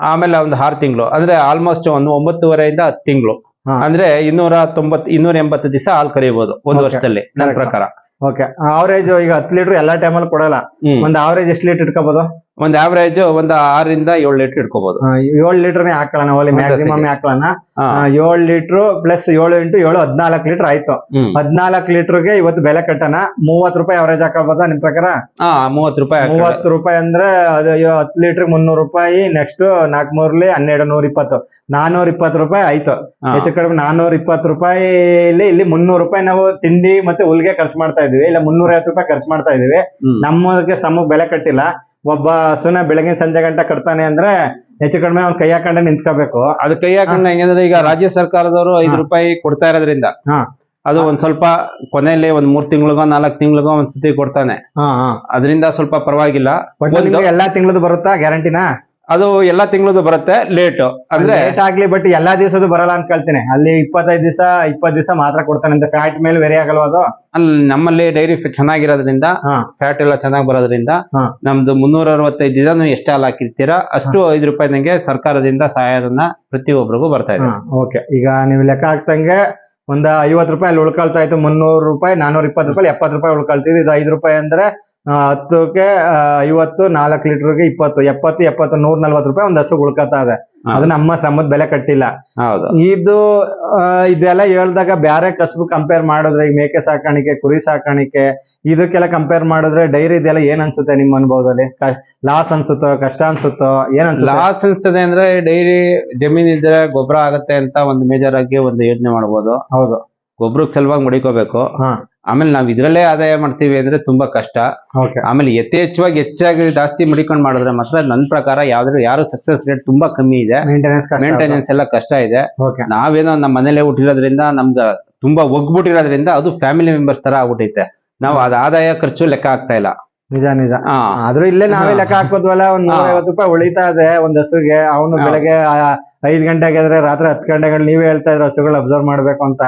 ಆಮೇಲೆ ಒಂದು ಆರು ತಿಂಗಳು. ಅಂದ್ರೆ ಆಲ್ಮೋಸ್ಟ್ ಒಂದು ಒಂಬತ್ತುವರೆಯಿಂದ ಹತ್ತು ತಿಂಗಳು. ಅಂದ್ರೆ ಇನ್ನೂರ ತೊಂಬತ್ ಇನ್ನೂರ ಎಂಬತ್ತು ದಿವಸ ಹಾಲು ಕರಿಬಹುದು ಒಂದು ವರ್ಷದಲ್ಲಿ ನನ್ನ. ಪ್ರಕಾರ. ಓಕೆ ಆವರೇಜ್ ಈಗ ಹತ್ತು ಲೀಟರ್ ಎಲ್ಲಾ ಟೈಮಲ್ಲಿ ಕೊಡಲ್ಲ. ಒಂದು ಒಂದ್ ಅವರೇಜ್ ಎಷ್ಟು ಲೀಟರ್ ಇಟ್ಕೋಬಹುದು ಒಂದು ಆವರೇಜ್ ಒಂದ್ ಆರರಿಂದ ಏಳು ಲೀಟರ್ ಇಟ್ಕೋಬಹುದು ಏಳು ಲೀಟರ್ನೇ ಹಾಕೊಳ್ಳೋಣ ಓಲಿ ಮ್ಯಾಕ್ಸಿಮಮ್ ಹಾಕೋಣ ಹಾಕೊಳ್ಳೋಣ. ಏಳು ಲೀಟರ್ ಪ್ಲಸ್ ಏಳು ಇಂಟು ಏಳು ಹದಿನಾಲ್ಕು ಲೀಟರ್ ಆಯ್ತು. ಹದ್ನಾಲ್ಕು ಲೀಟರ್ಗೆ ಇವತ್ತು ಬೆಲೆ ಕಟ್ಟಣ. ಮೂವತ್ ರೂಪಾಯಿ ಅವರೇಜ್ ಹಾಕೊಳ್ಬೋದಾ ನಿಮ್ ಪ್ರಕಾರ? ಮೂವತ್ ರೂಪಾಯಿ ಮೂವತ್ ರೂಪಾಯಿ ಅಂದ್ರೆ ಅದು ಹತ್ತು ಲೀಟರ್ ಮುನ್ನೂರು ರೂಪಾಯಿ ನೆಕ್ಸ್ಟ್ ನಾಲ್ಕು ಮೂರ್ಲಿ ಹನ್ನೆರಡು ನೂರ ಇಪ್ಪತ್ತು. ನಾನೂರ ಇಪ್ಪತ್ತು ರೂಪಾಯಿ ಆಯ್ತು. ಹೆಚ್ಚು ಕಡಿಮೆ ನಾನೂರ ಇಪ್ಪತ್ ರೂಪಾಯಿಲಿ ಇಲ್ಲಿ ಮುನ್ನೂರು ರೂಪಾಯಿ ನಾವು ತಿಂಡಿ ಮತ್ತೆ ಹುಲ್ಗೆ ಖರ್ಚು ಮಾಡ್ತಾ ಇದೀವಿ ಇಲ್ಲ ಮುನ್ನೂರ ಐವತ್ತು ರೂಪಾಯಿ ಖರ್ಚು ಮಾಡ್ತಾ ಇದೀವಿ. ನಮ್ಮದಕ್ಕೆ ಶ್ರಮಕ್ಕೆ ಬೆಲೆ ಕಟ್ಟಿಲ್ಲ. ಒಬ್ಬ ಹಸುನ ಬೆಳಗಿನ ಸಂಜೆ ಗಂಟೆ ಕಟ್ತಾನೆ ಅಂದ್ರೆ ಹೆಚ್ಚು ಕಡಿಮೆ ಅವ್ನ್ ಕೈ ಹಾಕೊಂಡೆ ನಿಂತ್ಕೋಬೇಕು. ಅದು ಕೈ ಹಾಕೊಂಡ ಹೆಂಗಂದ್ರೆ ಈಗ ರಾಜ್ಯ ಸರ್ಕಾರದವರು ಐದು ರೂಪಾಯಿ ಕೊಡ್ತಾ ಇರೋದ್ರಿಂದ ಹಾ. ಅದು ಒಂದ್ ಸ್ವಲ್ಪ ಕೊನೆಯಲ್ಲಿ ಒಂದ್ ಮೂರ್ ತಿಂಗಳಿಗೋ ನಾಲ್ಕ್ ತಿಂಗಳಿಗೋ ಒಂದ್ಸತಿ ಕೊಡ್ತಾನೆ. ಅದರಿಂದ ಸ್ವಲ್ಪ ಪರವಾಗಿಲ್ಲ. ಎಲ್ಲಾ ತಿಂಗಳದ್ದು ಬರುತ್ತಾ ಗ್ಯಾರಂಟಿನಾ? ಅದು ಎಲ್ಲಾ ತಿಂಗಳದು ಬರುತ್ತೆ ಲೇಟ್ ಅಂದ್ರೆ ಲೇಟ್ ಆಗ್ಲಿ ಬಟ್ ಎಲ್ಲಾ ದಿವಸದು ಬರಲ್ಲ ಅಂತ ಕೇಳ್ತೀನಿ. ಅಲ್ಲಿ ಇಪ್ಪತ್ತೈದು ದಿವಸ ಇಪ್ಪತ್ತು ದಿವಸ ಮಾತ್ರ ಕೊಡ್ತಾನೆ. ಅಂತ ಫ್ಯಾಟ್ ಮೇಲೆ ವೆರಿ ಆಗಲ್ವಾ ಅದು? ಅಲ್ಲಿ ನಮ್ಮಲ್ಲಿ ಡೈರಿ ಚೆನ್ನಾಗಿರೋದ್ರಿಂದ. ಫ್ಯಾಟ್ ಎಲ್ಲ ಚೆನ್ನಾಗಿ ಬರೋದ್ರಿಂದ ನಮ್ದು ಮುನ್ನೂರ ಅರವತ್ತೈದು ದಿನ ನೀವು ಎಷ್ಟು ಹಾಲು ಹಾಕಿರ್ತೀರಾ ಅಷ್ಟು ಐದು ರೂಪಾಯಿ ನಂಗೆ ಸರ್ಕಾರದಿಂದ ಸಹಾಯಧನ ಪ್ರತಿಯೊಬ್ಬರಿಗೂ ಬರ್ತಾ ಇದೆ. ಓಕೆ ಈಗ ನೀವು ಲೆಕ್ಕ ಹಾಕ್ತಂಗೆ ಒಂದ್ ಐವತ್ ರೂಪಾಯಿ ಅಲ್ಲಿ ಉಳ್ಕೊಳ್ತಾ ಇತ್ತು ಮುನ್ನೂರು ರೂಪಾಯಿ ನಾನೂರ ಇಪ್ಪತ್ತು ರೂಪಾಯಿ ಎಪ್ಪತ್ತು ರೂಪಾಯಿ ಉಳ್ಕೊಳ್ತಿದ್ದು ಇದು ಐದು ರೂಪಾಯಿ ಅಂದ್ರೆ ಹತ್ತಕ್ಕೆ ಐವತ್ತು ನಾಲ್ಕು ಲೀಟರ್ಗೆ ಇಪ್ಪತ್ತು ಎಪ್ಪತ್ತು ಎಪ್ಪತ್ತು ನೂರ ನಲ್ವತ್ ರೂಪಾಯಿ ಒಂದ್ ಹಸು ಉಳ್ಕೊತಾ ಇದೆ. ಅದು ನಮ್ಮ ಶ್ರಮದ ಬೆಲೆ ಕಟ್ಟಿಲ್ಲ. ಇದು ಇದೆಲ್ಲ ಹೇಳ್ದಾಗ ಬೇರೆ ಕಸಬು ಕಂಪೇರ್ ಮಾಡಿದ್ರೆ ಈಗ ಮೇಕೆ ಸಾಕಾಣಿಕೆ ಕುರಿ ಸಾಕಾಣಿಕೆ ಇದಕ್ಕೆಲ್ಲ ಕಂಪೇರ್ ಮಾಡಿದ್ರೆ ಡೈರಿ ಇದೆಲ್ಲ ಏನ್ ಅನ್ಸುತ್ತೆ ನಿಮ್ ಅನುಭವದಲ್ಲಿ? ಲಾಸ್ ಅನ್ಸುತ್ತೋ ಕಷ್ಟ ಅನ್ಸುತ್ತೋ ಏನ್ ಅನ್ಸುತ್ತೆ? ಲಾಸ್ ಅನ್ಸುತ್ತೆ ಅಂದ್ರೆ ಡೈರಿ ಜಮೀನ್ ಇದ್ರೆ ಗೊಬ್ಬರ ಆಗುತ್ತೆ ಅಂತ ಒಂದು ಮೇಜರ್ ಆಗಿ ಒಂದು ಯೋಚನೆ ಮಾಡ್ಬೋದು. ಹೌದು. ಗೊಬ್ಬರಕ್ಕೆ ಸಲುವಾಗಿ ಮಡಿಕೋಬೇಕು. ಹಾ. ಆಮೇಲೆ ನಾವ್ ಇದ್ರಲ್ಲೇ ಆದಾಯ ಮಾಡ್ತೀವಿ ಅಂದ್ರೆ ತುಂಬಾ ಕಷ್ಟ. ಓಕೆ. ಆಮೇಲೆ ಯಥೇಚ್ಛವಾಗಿ ಹೆಚ್ಚಾಗಿ ಜಾಸ್ತಿ ಮಡಿಕೊಂಡು ಮಾಡಿದ್ರೆ ಮಾತ್ರ ನನ್ನ ಪ್ರಕಾರ ಯಾವ್ದು ಯಾರು ಸಕ್ಸಸ್ ರೇಟ್ ತುಂಬಾ ಕಮ್ಮಿ ಇದೆ. ಮೇಂಟೆನೆನ್ಸ್ ಎಲ್ಲ ಕಷ್ಟ ಇದೆ. ಓಕೆ. ನಾವೇನೋ ನಮ್ಮ ಮನೇಲೆ ಹುಟ್ಟಿರೋದ್ರಿಂದ ನಮ್ಗೆ ತುಂಬಾ ಒಗ್ಬಿಟ್ಟಿರೋದ್ರಿಂದ ಅದು ಫ್ಯಾಮಿಲಿ ಮೆಂಬರ್ಸ್ ತರ ಆಗ್ಬಿಟ್ಟೈತೆ ನಾವು ಅದ ಆದಾಯ ಖರ್ಚು ಲೆಕ್ಕ ಆಗ್ತಾ ಇಲ್ಲ. ನಿಜ ನಿಜ. ಆದ್ರೂ ಇಲ್ಲೇ ನಾವೇ. ಲೆಕ್ಕ ಹಾಕೋದ್ವಲ್ಲ ಒಂದ್ ನೂರ. ಐವತ್ತು ರೂಪಾಯಿ ಉಳಿತಾ ಇದೆ ಒಂದ್ ಹಸುಗೆ. ಅವನು. ಬೆಳಗ್ಗೆ ಆ, ಐದ್ ಗಂಟೆಗೆ ಆದ್ರೆ ರಾತ್ರಿ ಹತ್ತು ಗಂಟೆಗಳು ನೀವೇ ಹೇಳ್ತಾ ಇದ್ರ ಹಸುಗಳು ಅಬ್ಸರ್ವ್ ಮಾಡ್ಬೇಕು ಅಂತ.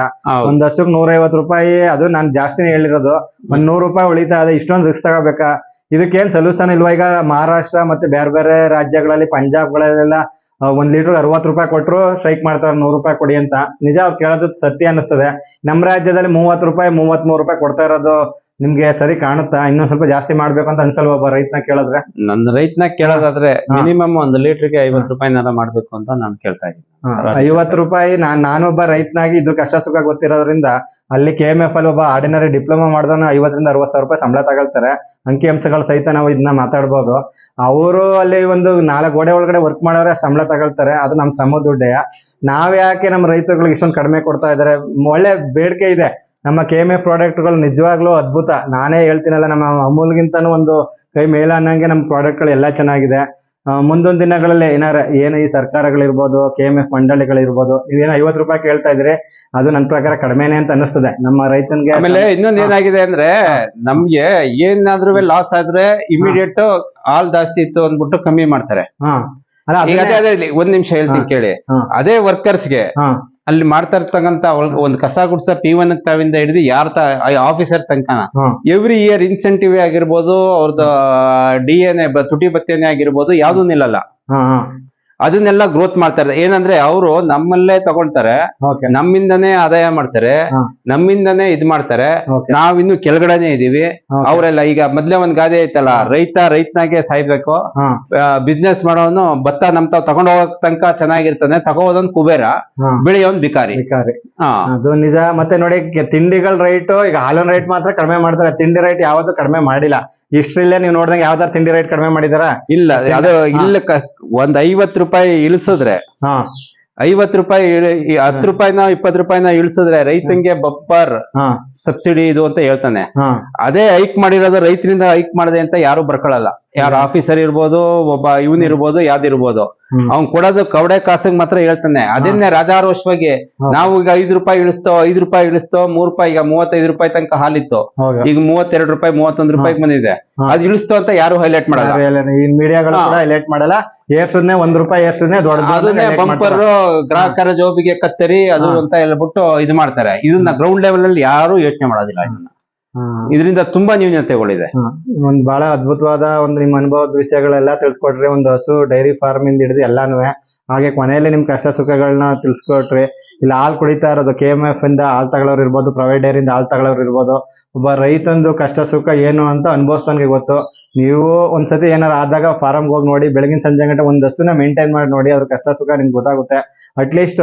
ಒಂದ್ ಹಸುಗ್ ನೂರ ಐವತ್ ರೂಪಾಯಿ ಅದು ನಾನ್ ಜಾಸ್ತಿನೇ ಹೇಳಿರೋದು. ಒಂದ್ ನೂರು ರೂಪಾಯಿ ಉಳಿತಾ ಇದೆ ಇಷ್ಟೊಂದು ರಿಸ್ಕ್ ತಗೋಬೇಕಾ? ಇದಕ್ಕೇನ್ ಸೊಲ್ಯೂಷನ್ ಇಲ್ವಾ? ಈಗ ಮಹಾರಾಷ್ಟ್ರ ಮತ್ತೆ ಬೇರೆ ಬೇರೆ ರಾಜ್ಯಗಳಲ್ಲಿ ಪಂಜಾಬ್ಗಳಲ್ಲೆಲ್ಲ ಒಂದ್ ಲೀಟರ್ ಅರವತ್ತು ರೂಪಾಯಿ ಕೊಟ್ರು ಸ್ಟ್ರೈಕ್ ಮಾಡ್ತಾರೆ ನೂರು ರೂಪಾಯಿ ಕೊಡಿ ಅಂತ ನಿಜ ಅವ್ರು ಕೇಳೋದು ಸತ್ಯ ಅನಿಸ್ತದೆ ನಮ್ಮ ರಾಜ್ಯದಲ್ಲಿ ಮೂವತ್ತು ರೂಪಾಯಿ ಮೂವತ್ತ್ ಮೂರು ರೂಪಾಯಿ ಕೊಡ್ತಾ ಇರೋದು ನಿಮ್ಗೆ ಸರಿ ಕಾಣುತ್ತಾ ಇನ್ನೊಂದ್ ಸ್ವಲ್ಪ ಜಾಸ್ತಿ ಮಾಡ್ಬೇಕು ಅಂತ ಅನ್ಸಲ್ವಾ ಒಬ್ಬ ರೈತನ ಕೇಳಿದ್ರೆ ನನ್ನ ರೈತನ ಕೇಳೋದಾದ್ರೆ. ಮಿನಿಮಮ್ ಒಂದು ಲೀಟರ್ಗೆ ಐವತ್ತು ರೂಪಾಯಿನಾರ ಮಾಡ್ಬೇಕು ಅಂತ ನಾನು ಕೇಳ್ತಾ ಇದ್ದೀನಿ. ಐವತ್ತು ರೂಪಾಯಿ ನಾನ್ ನಾನೊಬ್ಬ ರೈತನಾಗಿ ಇದು ಕಷ್ಟ ಸುಖ ಗೊತ್ತಿರೋದ್ರಿಂದ ಅಲ್ಲಿ ಕೆ ಎಂ ಎಫ್ ಅಲ್ಲಿ ಒಬ್ಬ ಆರ್ಡಿನರಿ ಡಿಪ್ಲೊಮಾ ಮಾಡಿದವನು ಐವತ್ತರಿಂದ ಅರವತ್ತು ಸಾವಿರ ರೂಪಾಯಿ ಸಂಬಳ ತಗೊಳ್ತಾರೆ. ಅಂಕಿ ಅಂಶಗಳ ಸಹಿತ ನಾವು ಇದನ್ನ ಮಾತಾಡ್ಬೋದು. ಅವರು ಅಲ್ಲಿ ಒಂದು ನಾಲ್ಕು ಗೋಡೆ ಒಳಗಡೆ ವರ್ಕ್ ಮಾಡೋರೆ ಸಂಬಳ ತಗೊಳ್ತಾರೆ. ಅದು ನಮ್ಮ ಸಮ ದುಡ್ಡೆಯ. ನಾವ್ ಯಾಕೆ ನಮ್ಮ ರೈತರುಗಳಿಗೆ ಇಷ್ಟೊಂದು ಕಡಿಮೆ ಕೊಡ್ತಾ ಇದಾರೆ? ಒಳ್ಳೆ ಬೇಡಿಕೆ ಇದೆ. ನಮ್ಮ ಕೆ ಎಂ ಎಫ್ ಪ್ರಾಡಕ್ಟ್ಗಳು ನಿಜವಾಗ್ಲೂ ಅದ್ಭುತ. ನಾನೇ ಹೇಳ್ತೀನಲ್ಲ ನಮ್ಮ ಅಮೂಲ್ಗಿಂತನೂ ಒಂದು ಕೈ ಮೇಲ ಅನ್ನಂಗೆ ನಮ್ಮ ಪ್ರಾಡಕ್ಟ್ಗಳು ಎಲ್ಲ ಚೆನ್ನಾಗಿದೆ. ಮುಂದೊಂದ್ ದಿನಗಳಲ್ಲಿ ಏನಾರ ಏನು ಈ ಸರ್ಕಾರಗಳಿರ್ಬೋದು ಕೆ ಎಂ ಎಫ್ ಮಂಡಳಿಗಳಿರ್ಬೋದು ನೀವೇನೋ ಐವತ್ತು ರೂಪಾಯಿ ಕೇಳ್ತಾ ಇದ್ರೆ ಅದು ನನ್ನ ಪ್ರಕಾರ ಕಡಿಮೆನೆ ಅಂತ ಅನಿಸ್ತದೆ ನಮ್ಮ ರೈತನ್ಗೆ ಆಮೇಲೆ ಇನ್ನೊಂದ್ ಏನಾಗಿದೆ ಅಂದ್ರೆ ನಮ್ಗೆ ಏನಾದ್ರೂ ಲಾಸ್ ಆದ್ರೆ ಇಮಿಡಿಯೇಟ್ ಹಾಲ್ ಜಾಸ್ತಿ ಇತ್ತು ಅಂದ್ಬಿಟ್ಟು ಕಮ್ಮಿ ಮಾಡ್ತಾರೆ. ಹಾ. ಅದೇ ಅದೇ ಒಂದ್ ನಿಮಿಷ ಹೇಳ್ತೀನಿ ಕೇಳಿ. ಅದೇ ವರ್ಕರ್ಸ್ಗೆ ಹಾ. ಅಲ್ಲಿ ಮಾಡ್ತಾ ಇರ್ತಕ್ಕಂತ ಒಂದು ಒಂದ್ ಕಸ ಗುಡ್ಸ ಪಿ ಒನ್ ತಾವಿಂದ ಹಿಡಿದು ಯಾರ ಆಫೀಸರ್ ತನಕ ಹಾ. ಎವ್ರಿ ಇಯರ್ ಇನ್ಸೆಂಟಿವ್ ಆಗಿರ್ಬೋದು ಅವ್ರದ್ದು ಡಿ ಎನ್ ಎ ತುಟಿ ಬತ್ತೇನೆ ಆಗಿರ್ಬೋದು ಯಾವ್ದು ನಿಲ್ಲಲ್ಲ. ಅದನ್ನೆಲ್ಲ ಗ್ರೋತ್ ಮಾಡ್ತಾ ಇರ್ತಾರೆ ಏನಂದ್ರೆ ಅವರು ನಮ್ಮಲ್ಲೇ ತಗೊಳ್ತಾರೆ ಓಕೆ ನಮ್ಮಿಂದನೇ ಆದಾಯ ಮಾಡ್ತಾರೆ. ನಮ್ಮಿಂದನೇ ಇದ್ ಮಾಡ್ತಾರೆ. ನಾವ್ ನಾವಿನ್ನು ಕೆಳಗಡೆನೆ ಇದೀವಿ. ಅವರೆಲ್ಲ ಈಗ ಮೊದ್ಲೇ ಒಂದ್ ಗಾದೆ ಐತಲ್ಲ ರೈತ ರೈತನಾಗೆ ಸಾಯ್ಬೇಕು. ಬಿಸ್ನೆಸ್ ಮಾಡೋನು ಭತ್ತ ನಮ್ ತಾವ್ ತಗೊಂಡ್ ಹೋಗೋ ತನಕ ಚೆನ್ನಾಗಿರ್ತಾನೆ ತಗೋದೊಂದ್ ಕುಬೇರ ಬೆಳೆಯೋನ್ ಬಿಕಾರಿ ಅದು ನಿಜ. ಮತ್ತೆ ನೋಡಿ ತಿಂಡಿಗಳ ರೈಟ್ ಈಗ ಹಾಲಿನ ರೈಟ್ ಮಾತ್ರ ಕಡಿಮೆ ಮಾಡ್ತಾರೆ. ತಿಂಡಿ ರೈಟ್ ಯಾವತ್ತೂ ಕಡಿಮೆ ಮಾಡಿಲ್ಲ. ಇಷ್ಟ್ರಲ್ಲೇ ನೀವು ನೋಡ್ದಂಗೆ ಯಾವ್ದಾರ ತಿಂಡಿ ರೈಟ್ ಕಡಿಮೆ ಮಾಡಿದಾರ? ಇಲ್ಲ ಅದು. ಇಲ್ಲ ಒಂದ್ ಐವತ್ ರೂಪಾಯಿ ಇಳಿಸಿದ್ರೆ ಹಾ. ಐವತ್ ರೂಪಾಯಿ ಹತ್ತು ರೂಪಾಯಿನ ಇಪ್ಪತ್ ರೂಪಾಯಿನ ಇಳಿಸಿದ್ರೆ ರೈತಂಗೆ ಬಪ್ಪರ್ ಹಾ. ಸಬ್ಸಿಡಿ ಇದು ಅಂತ ಹೇಳ್ತಾನೆ. ಅದೇ ಹೈಕ್ ಮಾಡಿರೋದು ರೈತರಿಂದ ಹೈಕ್ ಮಾಡಿದೆ ಅಂತ ಯಾರು ಬರ್ಕೊಳ್ಳಲ್ಲ ಯಾರು ಆಫೀಸರ್ ಇರ್ಬೋದು ಒಬ್ಬ ಇವನ್ ಇರ್ಬೋದು ಯಾವ್ದಿರ್ಬೋದು. ಅವ್ನ್ ಕೊಡೋದು ಕವಡೆ ಕಾಸಿಗೆ ಮಾತ್ರ ಹೇಳ್ತಾನೆ. ಅದನ್ನೇ ರಾಜಾರೋಷವಾಗಿ. ನಾವು ಈಗ ಐದು ರೂಪಾಯಿ ಇಳಿಸ್ತೋ ಐದು ರೂಪಾಯಿ ಇಳಿಸ್ತೋ ಮೂರ್ ರೂಪಾಯಿ ಈಗ ಮೂವತ್ತೈದು ರೂಪಾಯಿ ತನಕ ಹಾಲಿತ್ತು. ಈಗ ಮೂವತ್ತೆರಡು ರೂಪಾಯಿ ಮೂವತ್ತೊಂದು ರೂಪಾಯಿ ಬಂದಿದೆ. ಅದ್ ಇಳಿಸ್ತೋ ಅಂತ ಯಾರು ಹೈಲೈಟ್ ಮಾಡಲ್ಲ. ಈ ಮೀಡಿಯಾಗಳು. ಕೂಡ ಹೈಲೈಟ್ ಮಾಡಲ್ಲ. ಏರ್ಸದ್ನೆ ಒಂದ್ ರೂಪಾಯಿ ಏರ್ಸದ್ನೆ ದೊಡ್ಡ ಅದನ್ನೇ ಬಂಪರ್ ಗ್ರಾಹಕರ ಜೋಬಿಗೆ ಕತ್ತರಿ ಅದು ಅಂತ ಹೇಳ್ಬಿಟ್ಟು ಇದು ಮಾಡ್ತಾರೆ. ಇದನ್ನ ಗ್ರೌಂಡ್ ಲೆವೆಲ್ ಅಲ್ಲಿ ಯಾರು ಯೋಚನೆ ಮಾಡೋದಿಲ್ಲ ಇದನ್ನ. ಇದರಿಂದ ತುಂಬಾ ನ್ಯೂನತೆಗಳಿದೆ. ಒಂದ್ ಬಹಳ ಅದ್ಭುತವಾದ ಒಂದು ನಿಮ್ಮ ಅನುಭವದ ವಿಷಯಗಳೆಲ್ಲ ತಿಳ್ಸ್ಕೊಟ್ರಿ ಒಂದು ಹಸು ಡೈರಿ ಫಾರ್ಮ್ ಇಂದ ಹಿಡಿದು ಎಲ್ಲಾನು ಹಾಗೆ ಕೊನೆಯಲ್ಲಿ ನಿಮ್ ಕಷ್ಟ ಸುಖಗಳನ್ನ ತಿಳ್ಸ್ಕೊಟ್ರಿ ಇಲ್ಲಿ ಹಾಲ್ ಕುಡಿತಾ ಇರೋದು ಕೆ ಎಂ ಎಫ್ ಇಂದ ಹಾಲ್ ತಗೊಳ್ಳೋರು ಇರ್ಬೋದು ಪ್ರೈವೇಟ್ ಡೈರಿಂದ ಹಾಲ್ ತಗೊಳ್ಳೋರು ಇರ್ಬೋದು ಒಬ್ಬ ರೈತಂದು ಕಷ್ಟ ಸುಖ ಏನು ಅಂತ ಅನುಭವಿಸ್ತಾನೆ ಗೊತ್ತು. ನೀವು ಒಂದ್ಸತಿ ಏನಾರು ಆದಾಗ ಫಾರಂ ಹೋಗಿ ನೋಡಿ, ಬೆಳಗಿನ ಸಂಜೆ ಗಂಟೆ ಒಂದ್ ಹಸುನ ಮೇಂಟೈನ್ ಮಾಡಿ ನೋಡಿ, ಅದ್ರ ಕಷ್ಟ ಸುಖ ನಿಮ್ಗೆ ಗೊತ್ತಾಗುತ್ತೆ. ಅಟ್ಲೀಸ್ಟ್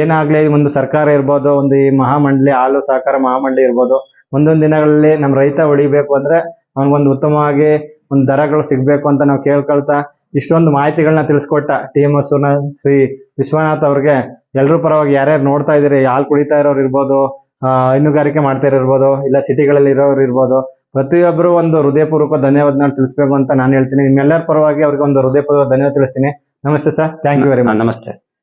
ಏನಾಗ್ಲಿ ಒಂದು ಸರ್ಕಾರ ಇರ್ಬೋದು, ಒಂದು ಈ ಮಹಾಮಂಡಳಿ, ಹಾಲು ಸಹಕಾರ ಮಹಾಮಂಡಳಿ ಇರ್ಬೋದು ಮುಂದೊಂದು ದಿನಗಳಲ್ಲಿ ನಮ್ಮ ರೈತ ಉಳಿಬೇಕು ಅಂದ್ರೆ ಅವನಿಗೊಂದು ಉತ್ತಮವಾಗಿ ಒಂದು ದರಗಳು ಸಿಗ್ಬೇಕು ಅಂತ ನಾವು ಕೇಳ್ಕೊಳ್ತಾ, ಇಷ್ಟೊಂದು ಮಾಹಿತಿಗಳನ್ನ ತಿಳಿಸ್ಕೊಟ್ಟ ಟಿ ಎಂ ಶ್ರೀ ವಿಶ್ವನಾಥ್ ಅವ್ರಿಗೆ ಎಲ್ಲರೂ ಪರವಾಗಿ ಯಾರ್ಯಾರು ನೋಡ್ತಾ ಇದ್ದೀರಿ, ಹಾಲು ಕುಡಿತಾ ಇರೋರು ಇರ್ಬೋದು ಹೈನುಗಾರಿಕೆ ಮಾಡ್ತಾ ಇರ್ಬೋದು ಇಲ್ಲ ಸಿಟಿಗಳಲ್ಲಿ ಇರೋರು ಇರ್ಬೋದು ಪ್ರತಿಯೊಬ್ಬರು ಒಂದು ಹೃದಯಪೂರ್ವಕ ಧನ್ಯವಾದ ತಿಳಿಸ್ಬೇಕು ಅಂತ ನಾನು ಹೇಳ್ತೀನಿ. ನಿಮ್ಮೆಲ್ಲರ ಪರವಾಗಿ ಅವ್ರಿಗೆ ಒಂದು ಹೃದಯಪೂರ್ವಕ ಧನ್ಯವಾದ ತಿಳಿಸ್ತೀನಿ. ನಮಸ್ತೆ sir. Thank you very much ನಮಸ್ತೆ.